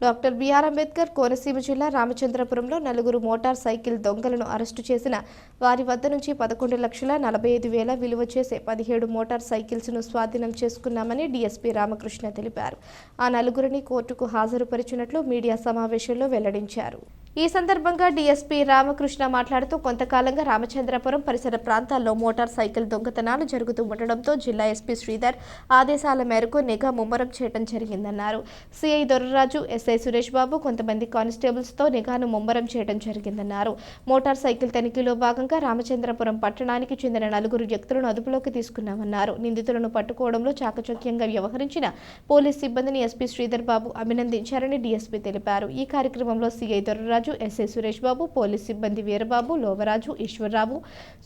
Doctor BR Ambedkar Konaseema జిల్లా రామచంద్రపురంలో నలుగురు motor cycle దొంగలను అరెస్టు చేసిన వారి వద్ద నుంచి పదకొండు లక్షల నలభై ఐదు వేల విలువ చేసే పదిహేడు మోటార్ సైకిల్స్ను స్వాధీనం చేసుకున్నామని డీఎస్పీ రామకృష్ణ తెలిపారు. ఆ నలుగురిని కోర్టుకు హాజరుపరిచినట్లు మీడియా సమావేశంలో వెల్లడించారు. ఈ సందర్భంగా డీఎస్పీ రామకృష్ణ మాట్లాడుతూ కొంతకాలంగా రామచంద్రపురం పరిసర ప్రాంతాల్లో మోటార్ సైకిల్ దొంగతనాలు జరుగుతూ ఉండడంతో జిల్లా ఎస్పీ శ్రీధర్ ఆదేశాల మేరకు నిఘా ముమ్మరం చేయడం జరిగిందన్నారు. సిఐ దొర్రరాజు ఎస్ఐ సురేష్ బాబు కొంతమంది కానిస్టేబుల్స్తో నిఘాను ముమ్మరం చేయడం జరిగిందన్నారు. మోటార్ సైకిల్ తనిఖీలో భాగంగా రామచంద్రపురం పట్టణానికి చెందిన నలుగురు వ్యక్తులను అదుపులోకి తీసుకున్నామన్నారు. నిందితులను పట్టుకోవడంలో చాకచక్యంగా వ్యవహరించిన పోలీస్ సిబ్బందిని ఎస్పీ శ్రీధర్ బాబు అభినందించారని డీఎస్పీ తెలిపారు. ఈ కార్యక్రమంలో CI దొర్రరాజు SI Suresh Babu police సిబ్బంది వీరబాబు లోవరాజు ఈశ్వర్రావు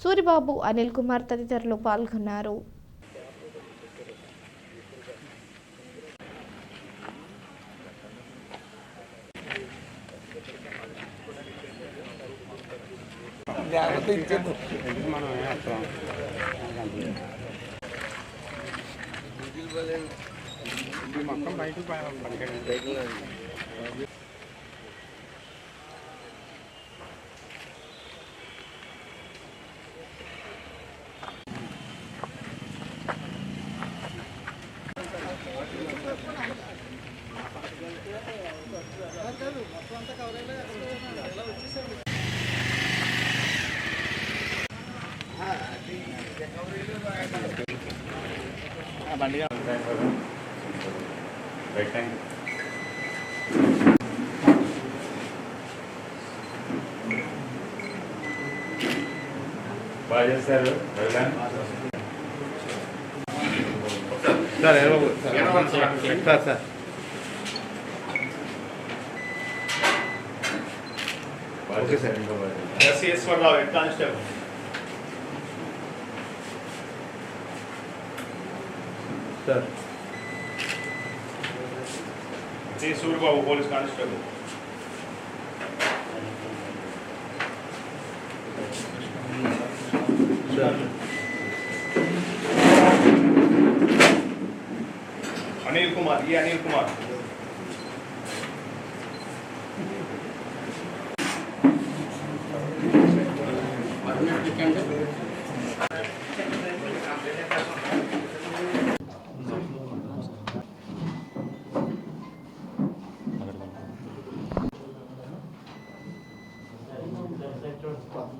సూరిబాబు అనిల్ కుమార్ తదితరులు పాల్గొన్నారు లేకపోతే ఇచ్చేద్దు మొత్తం బయటకు పనికిండి బాగా చేశారు సార్. సార్ సార్ బాగా చేశారు ఇంకా బాగా S Eswararao head constable sir G Suribabu police constable sir Anil Kumar ఈ అనిల్ కుమార్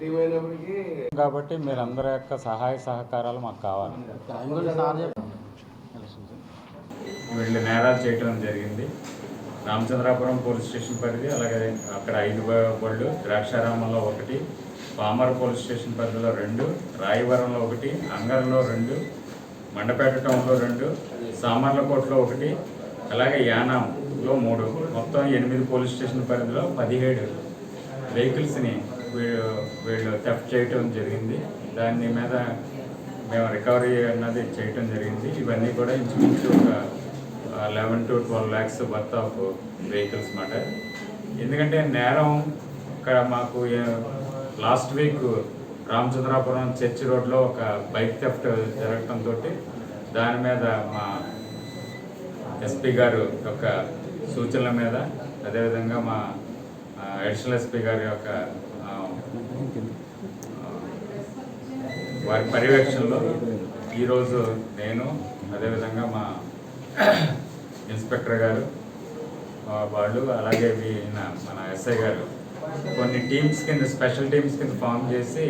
ఏమైనప్పటికీ కాబట్టి మీరందరి యొక్క సహాయ సహకారాలు మాకు కావాలి. వీళ్ళు నేరాలు చేయటం జరిగింది. రామచంద్రాపురం పోలీస్ స్టేషన్ పరిధి అలాగే అక్కడ ఐదు బళ్ళు ద్రాక్షారామంలో ఒకటి పామర్ పోలీస్ స్టేషన్ పరిధిలో రెండు రాయవరంలో ఒకటి అంగర్లో రెండు మండపేట టౌన్లో రెండు సామర్లకోటలో ఒకటి అలాగే యానాంలో మూడు. మొత్తం ఎనిమిది పోలీస్ స్టేషన్ పరిధిలో పదిహేడు వెహికల్స్ని వీళ్ళు వీళ్ళు థెఫ్ట్ చేయటం జరిగింది. దాని మీద మేము రికవరీ అన్నది చేయటం జరిగింది. ఇవన్నీ కూడా ఇంచుమించు ఒక eleven to twelve lakhs worth of vehicles మాట. ఎందుకంటే నేరం ఇక్కడ మాకు లాస్ట్ వీక్ రామచంద్రాపురం చర్చి రోడ్లో ఒక బైక్ థెఫ్ట్ జరగటంతో దాని మీద మా ఎస్పీ గారు యొక్క సూచనల మీద అదేవిధంగా మా అడిషనల్ ఎస్పీ గారి యొక్క వారి పర్యవేక్షణలో ఈరోజు నేను అదేవిధంగా మా ఇన్స్పెక్టర్ గారు వాళ్ళు అలాగే మన ఎస్ఐ గారు కొన్ని టీమ్స్ కింద స్పెషల్ టీమ్స్ కింద ఫామ్ చేసి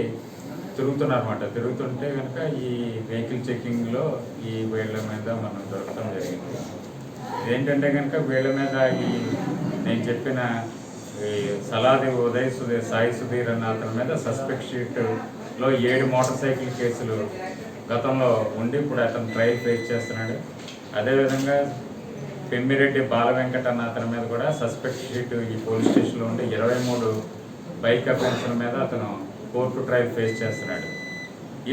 తిరుగుతున్నారు అనమాట తిరుగుతుంటే కనుక ఈ వెహికల్ చెక్కింగ్లో ఈ వీళ్ళ మీద మనం దొరకడం జరిగింది. ఏంటంటే కనుక వీళ్ళ మీద ఈ నేను చెప్పిన ఈ సలాది ఉదయ్ సుధీర్ సాయి సుధీర్ అన్న అతని మీద సస్పెక్ట్ షీట్లో ఏడు మోటార్ సైకిల్ కేసులు గతంలో ఉండి ఇప్పుడు అతను ట్రయల్ ఫేస్ చేస్తున్నాడు. అదేవిధంగా పెమ్మిరెడ్డి బాల వెంకట అన్న అతని మీద కూడా సస్పెక్ట్ షీట్ ఈ పోలీస్ స్టేషన్లో ఉండి ఇరవై మూడు బైక్ అఫెన్స్ల మీద అతను కోర్టు ట్రయల్ ఫేస్ చేస్తున్నాడు.